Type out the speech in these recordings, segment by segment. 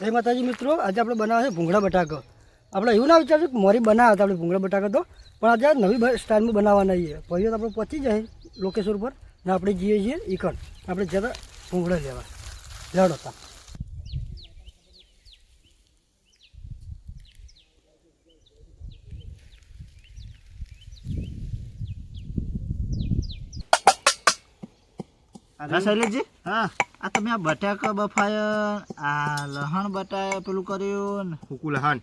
જય માતાજી મિત્રો આજે આપણે બનાવે છે ભૂંગળા બટાકા. આપણે એવું ના વિચારશું કે મોરી બનાવ્યા હતા આપણે ભૂંગળા બટાકા તો પણ આજે નવી સ્ટાઇલમાં બનાવવાના છીએ. ભાઈઓ તો આપણે પહોંચી જાય લોકેશન ઉપર ને આપણે જઈએ છીએ ઈકણ. આપણે જતા ભૂંગળા લેવા. લેવડો હતા હા શૈલેષજી? હા. આ તમે આ બટાકા બફાયા આ લહણ બટાયા પેલું કર્યું ને? લહણ.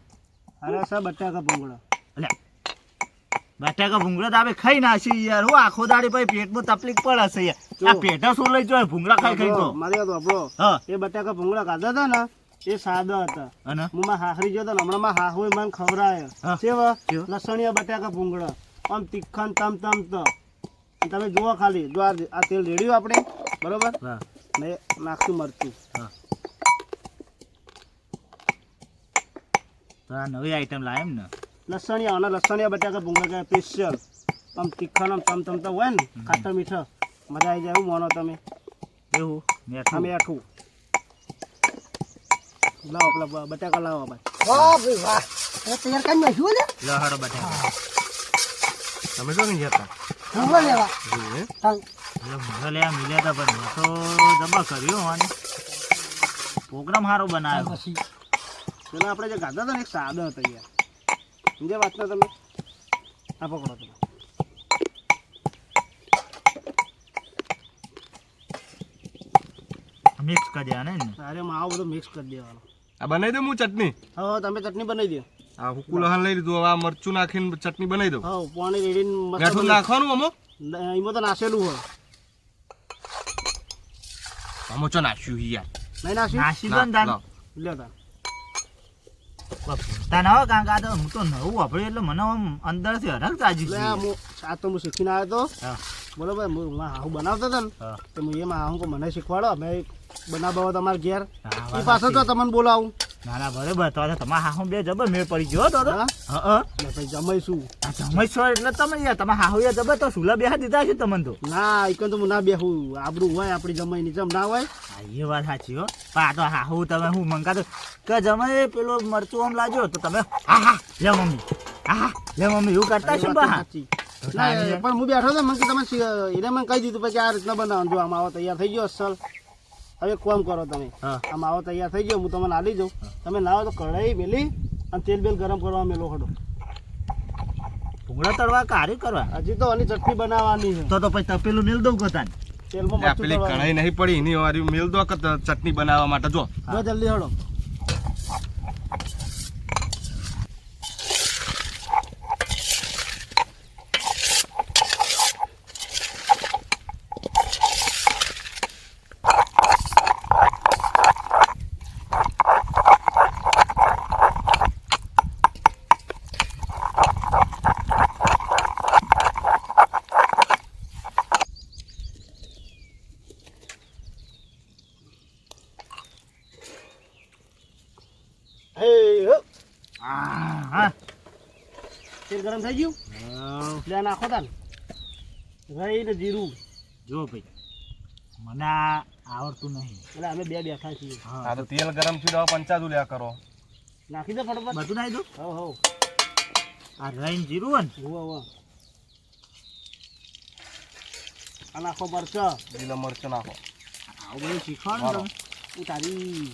અરે સા બટાકા ભૂંગળા. અલ્યા બટાકા ભૂંગળા તો આપણે ખાઈ નાખી યાર. હું આખો દાડી પછી પેટમાં તકલીફ પડે છે યાર આ પેટા શું લઈ જાય ભૂંગળા ખાઈ ખાઈ તો? મારી વાત આપણો એ બટાકા ભૂંગળા ખાધા હતા ને એ સાદા હતા. અને? હું માં હાહરી જતો ને હમણાં માં હાહુ મને ખવરાય. કેવા? કેવા? બટાકા ભૂંગળા. આમ તીખન તમ તમ તો. તમે જુઓ ખાલી જો આ તેલ રેડ્યું આપણે બરોબર? ને નાખ્યું મરચું. હા. તો આ નવી આઈટમ લાય એમ ને લસણિયા અને લસણિયા બટાકા ભૂંગળા સ્પેશિયલ આમ તીખા આમ તમ તમ તો હોય ને ખાટા મીઠા મજા આવી જાય એવું માનો તમે. એવું? મેઠું? મેઠું. લાવો પેલા બટાકા લાવો ભાઈ. વાહ. ભાઈ વાહ તૈયાર કરી નાખ્યું ને? લહાડો બટાકા. તમે શું નહીં જતા? લેવા? એટલે ભૂંગળા મિલ્યા હતા પણ મેં તો જબર કર્યું હોવાની પ્રોગ્રામ સારો બનાવ્યો. પછી? પેલા આપણે જે ગાધા હતા ને એક સાદા હતા યાર. સમજ્યા વાત ના તમે? આ પકડો તમે. મિક્સ કરી દેવાના ને અરે માવો બધો મિક્સ કરી દેવાનો. આ બનાવી દઉં હું ચટણી. હા તમે ચટણી બનાવી દો આ હુકુલહાન લઈ લીધું હવે આ મરચું નાખીને ચટણી બનાવી દઉં. હા પાણી રેડીને મસ્ત નાખવાનું અમો એમાં તો નાખેલું હોય. અમો ચો નાખ્યું ઈ યાર નહીં નાખ્યું નાસી ના, દો ને તાન લાવ. લ્યો તાર ભૂલતા ના કારણ કે આ તો હું તો નવું વાપર્યું એટલે મને આમ અંદરથી હરખ તાજી છે આ તો હું શીખીને આવ્યો તો બરોબર હું હું હાહુ બનાવતો હતો ને તો હું એમાં હાહુ મને શીખવાડો અમે બનાવવા તમારા ઘેર હા, એ પાછળ તો. તમને બોલાવું ના ના બરોબર. તો તમારા હાહુ બે જબર મેળ પડી ગયો તો તો. હા? પછી જમાઈશું. આ સમજ એટલે તમે યાર તમે હાહુ યાર જબર તો સુલા બેહા દીધા છે તમને તો. ના એક તો હું ના બેહું. આબરું હોય આપણી જમાઈ ની જમ ના હોય. એ વાત સાચી હો. પણ આ તો હાહુ તમે હું મંગાતો. કે જમાઈ પેલો મરચું આમ લાગ્યો તો તમે હા હા લે મમ્મી. હા લે મમ્મી એવું કરતા છો બા? પણ હું બેઠો હતો મને તમે એને મને કહી દીધું પછી આ રીતના બનાવવાનું. જો આમ આવો તૈયાર થઈ ગયો અસલ. હવે કોમ કરો તમે. આમ આ માવો તૈયાર થઈ ગયો હું તમને આલી જાઉં તમે ના હોય તો કઢાઈ મેલી અને તેલ બેલ ગરમ કરવા મેલો ખડો ભૂંગળા તળવા કારી કરવા? હજી તો આની ચટણી બનાવવાની છે. તો તો પછી તપેલું મેલ દઉં કતાન તેલમાં પેલી કઢાઈ નહીં પડી એની વારી મેલ દો ચટણી બનાવવા માટે જો. જો જલ્દી હળો હે હો. હા હા તેલ ગરમ થઈ ગયું. એટલે આ નાખો તાન. રહી ને જીરું. જો ભાઈ મને આવડતું નહીં. એટલે અમે બે બેઠા છીએ. હા. તો તેલ ગરમ થયું હવે પંચાદુ લ્યા કરો. નાખી દો ફટાફટ. બધું નાખી દો હો હો આ રહીને જીરું હોય ને? હો હો આ નાખો મરચા. લીલા મરચું નાખો. આવું બધું શીખવાનું તમે. હું તારી.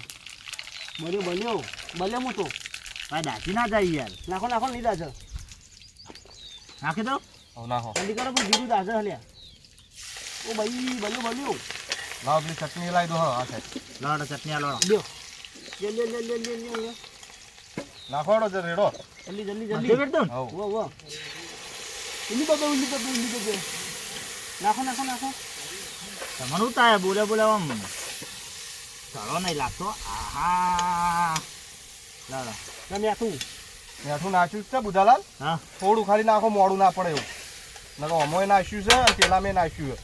બન્યો બન્યો. બન્યો હું તો ભાઈ દાજી ના જાય યાર. નાખો નાખો નહીં દાજર નાખી દઉં હો નાખો. જલ્દી કરો પણ જીરું દાજે હલ્યા ઓ ભાઈ બન્યો બન્યો. લાવ પેલી ચટણી લાવી દો હા આ લાડો ચટણી લાડો દો લે લે લે લે લે લે લે નાખો હેડો જરા રેડો. જલ્દી જલ્દી જલ્દી. કરી? હવ. હુવા હુવા ઉલી બાબા ઉલી બાબા ઉલી બાબા નાખો નાખો નાખો. તમારું થાય બોલે બોલે આમ. ચડો નહીં લાગતો. આહા. લાડો તમે આખું મેઠું નાખ્યું છે બુધાલાલ? હા. થોડું ખાલી નાખો મોડું ના પડે એવું. નકો અમોય નાખ્યું છે અને પેલા મેં નાખ્યું છે.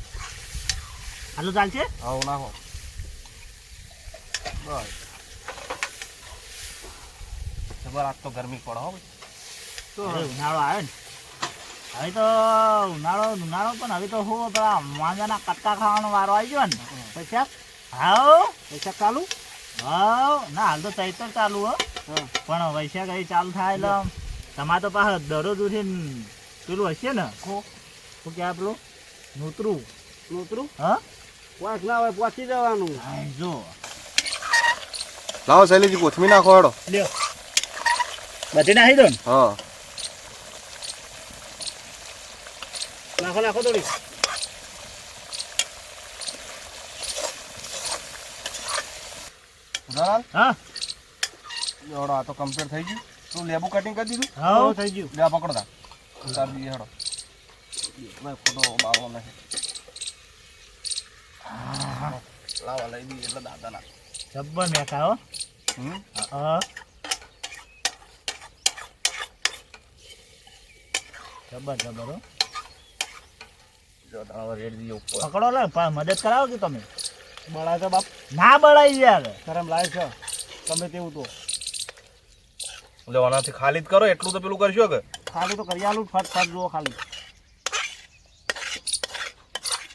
આટલું ચાલશે? હા નાખો. બસ. ખબર આજ તો ગરમી પડે હો તો હવે ઉનાળો આવે ને. હવે તો ઉનાળો ઉનાળો પણ હવે તો હું પેલા માંજાના કટકા ખાવાનો વારો આવી ગયો ને. પૈસા? હાઉ? પૈસા ચાલુ? હા ના હાલ તો ચૈતર ચાલુ હા. પણ વૈશાખ અહીં ચાલુ થાય એટલે તમારે તો પાસે દરરોજ ઉઠી પેલું હશે ને? કો શું કે પેલું નોતરું. નોતરું? હા? વાંક ના હોય પહોંચી જવાનું. જો. લાવો શૈલીજી કોથમી નાખો હેડો. લ્યો. બધી નાખી દો ને. હા. નાખો નાખો થોડી. હા? હેડો આ તો કમ્પ્લીટ થઈ ગયું. તું લેબુ કટિંગ કરી દીધું? હા. થઈ ગયું. લે પકડો તા. ઉતાર દીધી હેડો. ભાઈ ફોટો બાળો નહીં લાવા લઈ દીધી એટલે દાદા ના જબ્બર મેકા હો. હા. જબર જબર હો. જો દાવા રેડ દઈએ ઉપર. પકડો લે પા- મદદ કરાવો કે તમે. બળાય તો બાપ? ના બળાય યાર. કરમ લાય છો. તમે તેવું તો. એટલે આનાથી ખાલી જ કરો એટલું તો પેલું કરશો કે? ખાલી તો કરી આલું ફટ ફટ જુઓ ખાલી.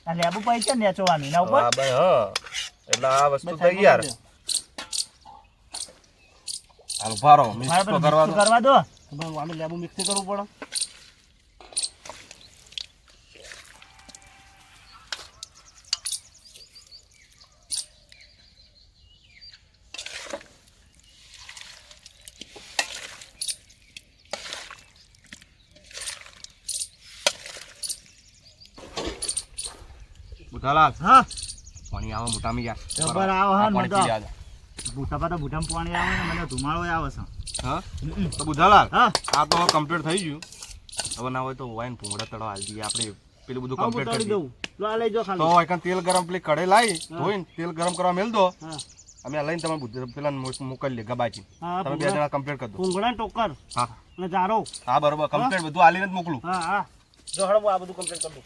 આ લેબુ પૈસા નેચવાનું ના ઉપર? હા ભાઈ હા. એટલે આ વસ્તુ થઈ હાલ ભારો મિક્સ કરવા દો. કરવા દો. ભાઈ લેબુ મિક્સ કરવું પડે. બુધાલાલ હા. પાણી આવે મોટામાં યાર જબર આવો હા આ મને તો દે. ભૂટામાં પાણી આવે ને મને ધુમાડો આવે છે. હા? તો બુધાલાલ હા. આ તો કમ્પ્લીટ થઈ ગયું. હવે ના હોય તો વાઈન ભૂંગળા તળવા હાલ દઈએ આપણે. પેલું બધું કમ્પ્લીટ કરી દઉં. લો આ લઈ જાઓ તો ખાલી તેલ ગરમ પેલી કડે લાવી ધોઈને તેલ ગરમ કરવા મેલ દો. અમે લઈને તમે બુધ- પેલા મોકલી લે ગબાજી તમે બે જણા કમ્પ્લીટ કરી દો. ભૂંગળા ટોકર. હા. અને જારો. હા બરોબર. કમ્પ્લીટ બધું આલીને જ મોકલું. હા હા. જો હળવો આ બધું કમ્પ્લીટ કરી દઉં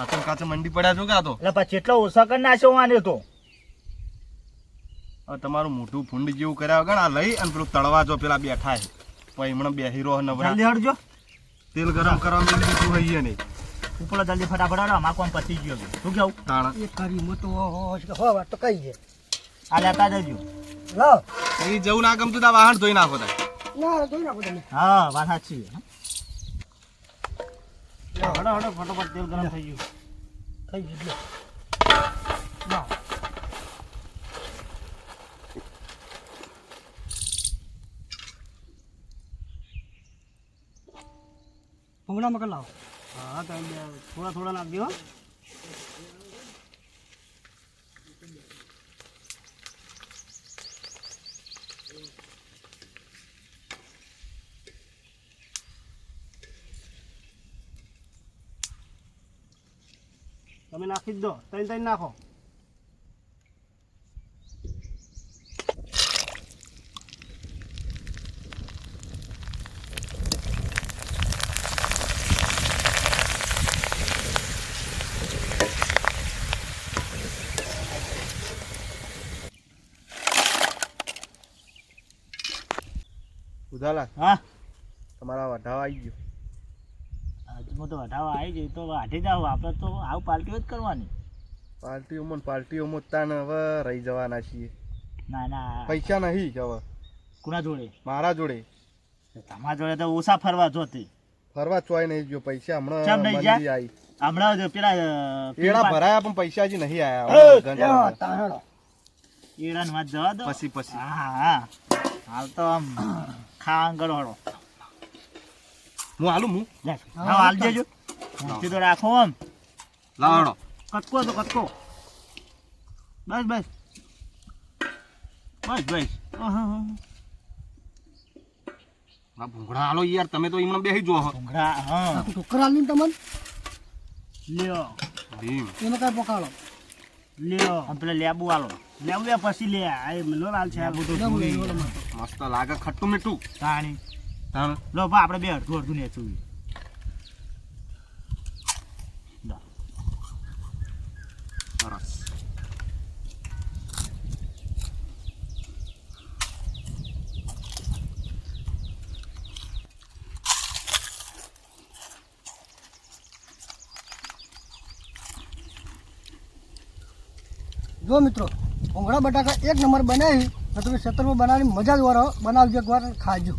કાચમ કાચમ મંડી પડ્યા છો કે આ તો? એટલે પછી એટલો ઓછા કરી નાખ્યો વાને તો. હવે તમારું મોટું ફૂંડી જેવું કર્યા વગર આ લઈ અને પેલું તળવા જો પેલા બેઠા છે. પછી હમણાં બે હીરો નવરા. જલ્દી હટજો. તેલ ગરમ કરવા મેં દીધું હઈએ નહીં ઉપલો જલ્દી ફટાફટ હટો અમાર આમ પતી ગયો શું કેવું તાણા. એક કરી મો તો હો હો વાત તો કઈ છે? આ લેતા જજો. લો. એ જવું ના ગમતું તા વાહન ધોઈ નાખો તા ના ધોઈ નાખો તમે. હા વાત સાચી હળો હળો ફટોફટ તેલ ગરમ થઈ ગયું. થઈ ગયું. લાવ ભૂંગળા મકર લાવો. હા તો બે થોડા થોડા નાખજો તમે નાખી જ દો. તઈ તઈ નાખો. ઉધાલા હા? તમારા વઢાવા આવી ગયો. હજુ હું તો વઢાવા આવી જઈ તો વાઢી જાવ આપણે તો આવું પાર્ટીઓ જ કરવાની. પાર્ટીઓમાં પાર્ટીઓમાં તાન હવે રહી જવાના છીએ. ના ના. પૈસા નહીં હવે. કુના જોડે? મારા જોડે. તમારા જોડે તો ઓછા ફરવા જોતી. ફરવા ચોય નહીં ગયો પૈસા. હમણાં મંદી આવી હમણાં જો પેલા પેલા ભરાયા પણ પૈસા હજી નહીં આયા. એડાને વાત જવા દો. પછી પછી. હા હા. હાલ તો આમ ખાવા ગળો હું હાલું હું? હા હાલ દેજો. તો રાખો આમ. લાવડો કટકો તો કટકો. બસ બસ. બસ બસ. ભૂંગળા હાલો યાર તમે તો એમને બેસી જો ભૂંગળા હા. ટોકર આલીને તમને? લ્યો. ભીમ. એનો કઈ પકાડો? લ્યો. આમ પેલા લેબુ આલો. લેવું લે પછી લે. આ એ લાલ છે આ બધું. મસ્ત લાગે ખટ્ટું મીઠું. તાણી. તાણ. લો, બા, આપણે બે અડધું અડધું ને ચૂવી સરસ. જો મિત્રો, ભૂંગળા બટાકા એક નંબર બનાવી, તો તમે ખેતરમાં બનાવી મજા જ વારો બનાવજો એકવાર ખાજો.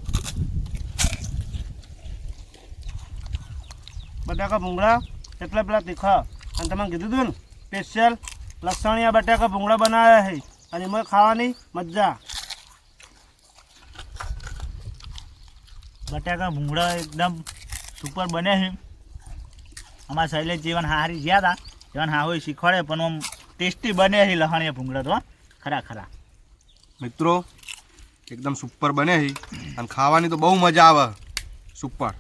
બટાકા ભૂંગળા એટલે પેલા તીખા. અને તમે કીધું હતું ને સ્પેશિયલ લસણિયા બટાકા ભૂંગળા બનાવ્યા છે. અને એમાં ખાવાની મજા. બટાકા ભૂંગળા એકદમ સુપર બને છે. અમારા શૈલેષ જીવન હારી ગયા હતા જીવન હા હોય શીખવાડે, પણ આમ ટેસ્ટી બને છે લસણિયા ભૂંગળા તો ખરા ખરા. મિત્રો, એકદમ સુપર બને છે. અને ખાવાની તો બહુ મજા આવે. સુપર